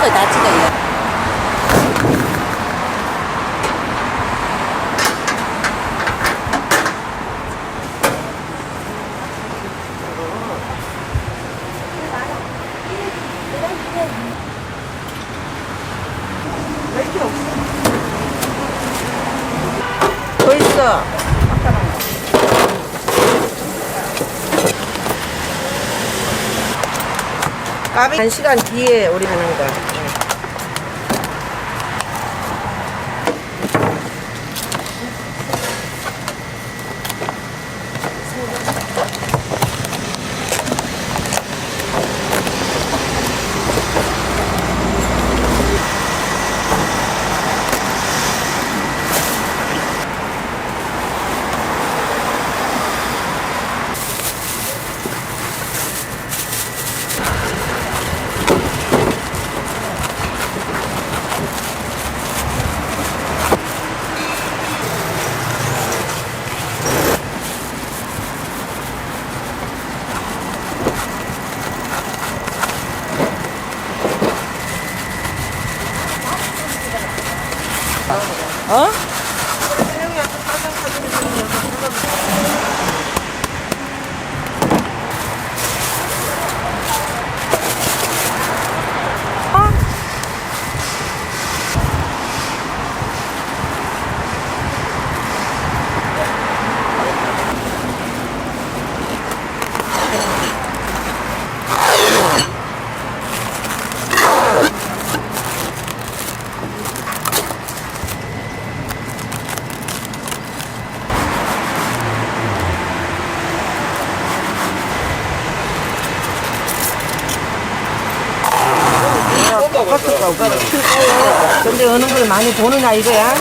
다 이런 것까지 까비 한 시간 뒤에 우리 하는 거. 어? 똑같을 거고. 근데 어느 걸 많이 보느냐 이거야?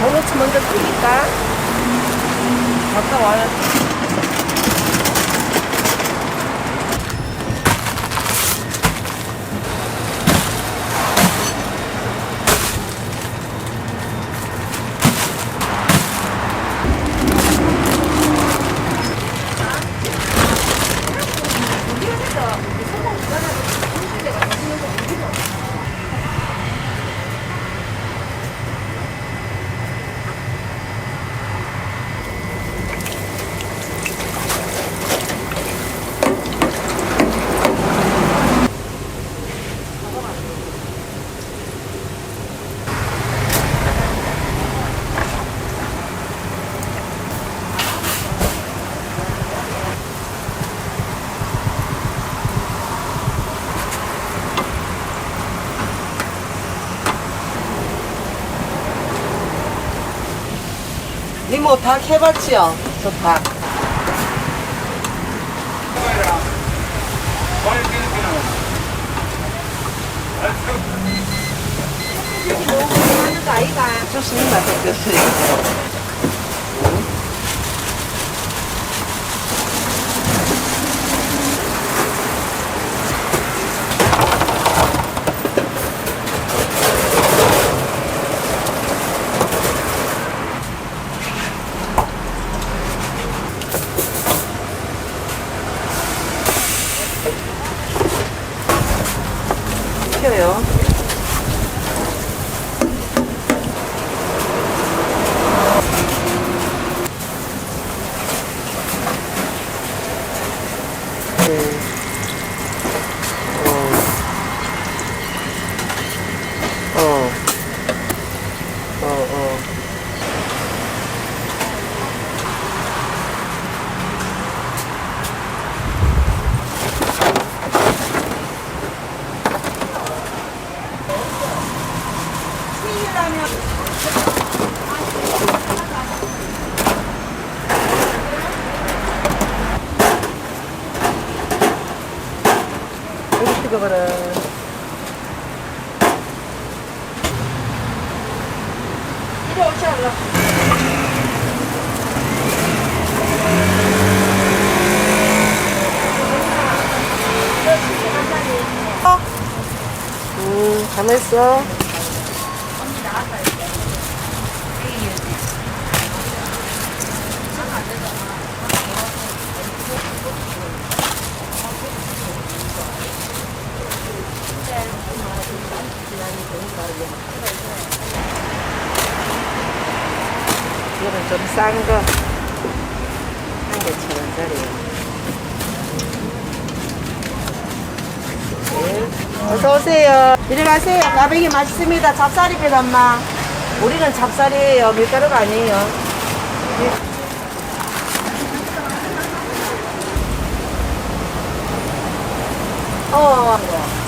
도넛 먼저 끓일까? 갔다 와야 니뭐 닭 해봤지요? 저 닭. 됐어요. 시켜요. 가져가라. 이리 오지 않라. 잘했어. 언니 나왔다, 이제. 이거는 좀 싼 거. 한 개 천 원짜리에요 네. 어서오세요. 이리 가세요. 나백이 맛있습니다. 잡쌀입니다, 엄마. 우리는 잡쌀이에요. 밀가루가 아니에요. 네. 어. 어, 어.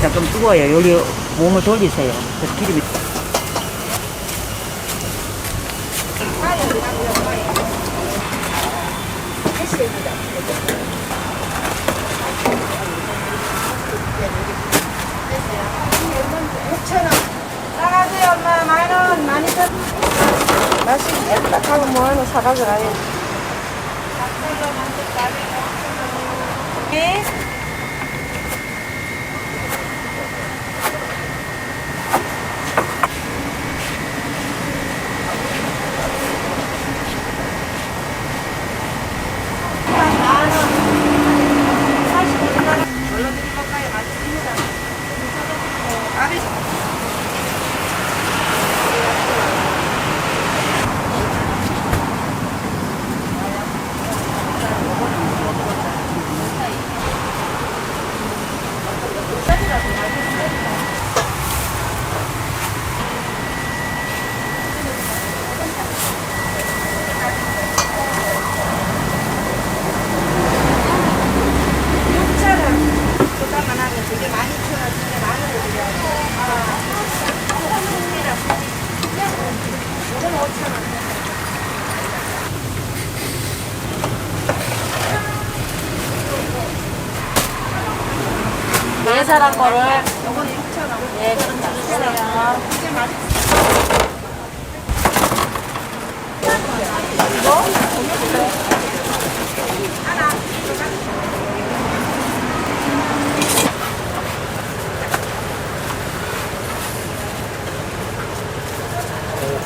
조금 뜨거워요. 여기 몸을 돌리세요. 그 기름이. 나가세요, 엄마. 만 원, 많이 사. 맛있겠다. 하고 뭐 하나 사가져가요. 네. Abre. 네 사람 거를 네 그렇게 주세요.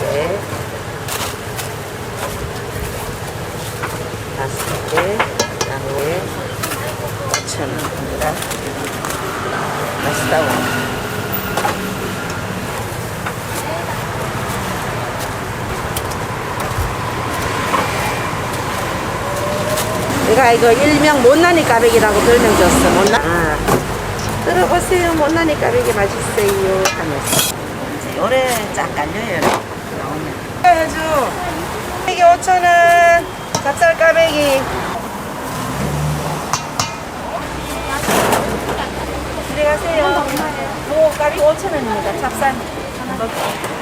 네. 다섯 개, 양에 5천 원입니다. 맛있다고. 내가 이거 일명 못난이 까베기라고 별명 줬어. 못나. 아. 들어보세요. 못난이 까베기 맛있어요. 하면서. 오래 쫙 깔려요. 나오면. 이게 5,000원. 찹쌀 까베기. 안녕하세요. 뭐 가리 5,000원입니다. 찹쌀.